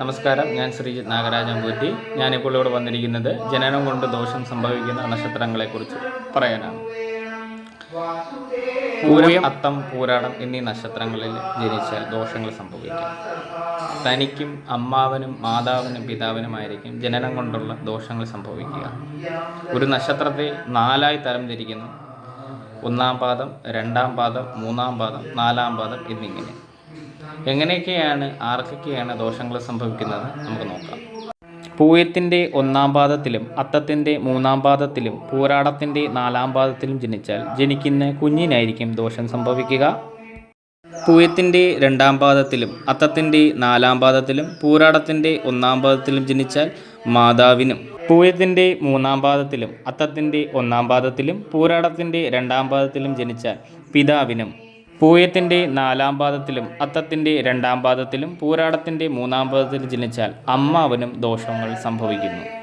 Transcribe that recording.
നമസ്കാരം ഞാൻ ശ്രീജിത്ത് നാഗരാജൻ പൂറ്റി ഞാനിപ്പോൾ ഇവിടെ വന്നിരിക്കുന്നത് ജനനം കൊണ്ട് ദോഷം സംഭവിക്കുന്ന നക്ഷത്രങ്ങളെക്കുറിച്ച് പറയാനാണ്. പൂരം. അത്തം പൂരാടം എന്നീ നക്ഷത്രങ്ങളിൽ ജനിച്ചാൽ ദോഷങ്ങൾ സംഭവിക്കും. തനിക്കും അമ്മാവനും മാതാവിനും പിതാവിനുമായിരിക്കും ജനനം കൊണ്ടുള്ള ദോഷങ്ങൾ സംഭവിക്കുക. ഒരു നക്ഷത്രത്തെ നാലായി തരം തിരിക്കുന്നു. ഒന്നാം പാദം രണ്ടാം പാദം മൂന്നാം പാദം നാലാം പാദം എന്നിങ്ങനെ. എങ്ങനെയൊക്കെയാണ് ആർക്കൊക്കെയാണ് ദോഷങ്ങൾ സംഭവിക്കുന്നത്? നമുക്ക് നോക്കാം. പൂയത്തിന്റെ ഒന്നാം പാദത്തിലും അത്തത്തിന്റെ മൂന്നാം പാദത്തിലും പൂരാടത്തിന്റെ നാലാം പാദത്തിലും ജനിച്ചാൽ ജനിക്കുന്ന കുഞ്ഞിനായിരിക്കും ദോഷം സംഭവിക്കുക. പൂയത്തിന്റെ രണ്ടാം പാദത്തിലും അത്തത്തിന്റെ നാലാം പാദത്തിലും പൂരാടത്തിന്റെ ഒന്നാം പാദത്തിലും ജനിച്ചാൽ മാതാവിനും. പൂയത്തിന്റെ മൂന്നാം പാദത്തിലും അത്തത്തിന്റെ ഒന്നാം പാദത്തിലും പൂരാടത്തിന്റെ രണ്ടാം പാദത്തിലും ജനിച്ചാൽ പിതാവിനും. പൂയത്തിന്റെ നാലാം പാദത്തിലും അത്തത്തിന്റെ രണ്ടാം പാദത്തിലും പൂരാടത്തിന്റെ മൂന്നാം പാദത്തിൽ ജനിച്ചാൽ അമ്മാവനും ദോഷങ്ങൾ സംഭവിക്കുന്നു.